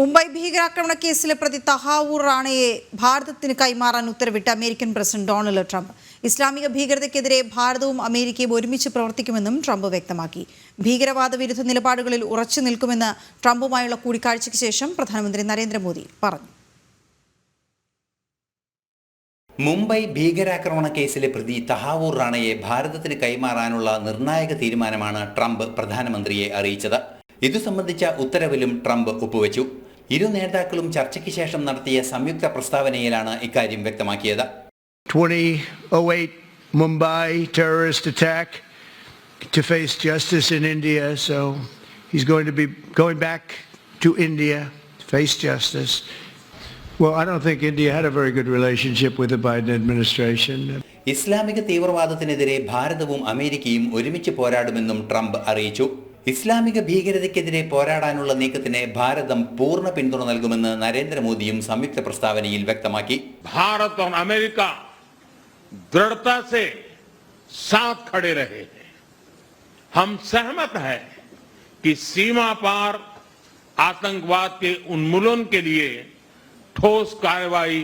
മുംബൈ ഭീകരാക്രമണ കേസിലെ പ്രതി തഹാവൂർ റാണയെ ഭാരതത്തിന് കൈമാറാൻ ഉത്തരവിട്ട് അമേരിക്കൻ പ്രസിഡന്റ് ഡൊണാൾഡ് ട്രംപ്. ഇസ്ലാമിക ഭീകരതയ്ക്കെതിരെ ഭാരതവും അമേരിക്കയും ഒരുമിച്ച് പ്രവർത്തിക്കുമെന്നും ട്രംപ് വ്യക്തമാക്കി. ഭീകരവാദ വിരുദ്ധ നിലപാടുകളിൽ ഉറച്ചു നിൽക്കുമെന്ന് ട്രംപുമായുള്ള കൂടിക്കാഴ്ചയ്ക്ക് ശേഷം പ്രധാനമന്ത്രി നരേന്ദ്രമോദി പറഞ്ഞു. മുംബൈ ഭീകരാക്രമണ കേസിലെ പ്രതി തഹാവൂർ റാണയെ ഭാരതത്തിന് കൈമാറാനുള്ള നിർണായക തീരുമാനമാണ് ട്രംപ് പ്രധാനമന്ത്രിയെ അറിയിച്ചത്. ഇതു സംബന്ധിച്ച ഉത്തരവിലും ട്രംപ് ഒപ്പുവെച്ചു. ഇരു നേതാക്കളും ചർച്ചയ്ക്ക് ശേഷം നടത്തിയ സംയുക്ത പ്രസ്താവനയിലാണ് ഇക്കാര്യം വ്യക്തമാക്കിയത് Mumbai terrorist attack to face justice in India. So he's going to be going back to India to face justice. Well, I don't think India had a very good relationship with the Biden administration. ഇസ്ലാമിക തീവ്രവാദത്തിനെതിരെ ഭാരതവും അമേരിക്കയും ഒരുമിച്ച് പോരാടുമെന്നും Trump അറിയിച്ചു ഇസ്ലാമിക ഭീകരതയ്ക്കെതിരെ പോരാടാനുള്ള നീക്കത്തിന് ഭാരതം പൂർണ്ണ പിന്തുണ നൽകുമെന്ന് നരേന്ദ്രമോദിയും സംയുക്ത പ്രസ്താവനയിൽ വ്യക്തമാക്കി भारत और अमेरिका दृढ़ता से साथ खड़े रहे हैं हम सहमत हैं कि सीमा पार आतंकवाद के उन्मूलन के लिए ठोस कार्रवाई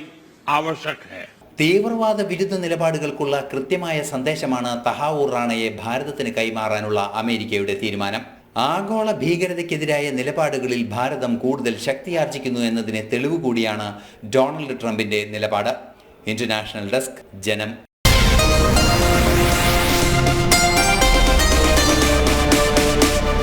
आवश्यक है തീവ്രവാദ വിരുദ്ധ നിലപാടുകൾക്കുള്ള കൃത്യമായ സന്ദേശമാണ് തഹാവൂർ റാണയെ ഭാരതത്തിന് കൈമാറാനുള്ള അമേരിക്കയുടെ തീരുമാനം. ആഗോള ഭീകരതയ്ക്കെതിരായ നിലപാടുകളിൽ ഭാരതം കൂടുതൽ ശക്തിയാർജിക്കുന്നു എന്നതിന് തെളിവ് കൂടിയാണ് ഡൊണാൾഡ് ട്രംപിന്റെ നിലപാട്. ഇന്റർനാഷണൽ ഡെസ്ക് ജനം.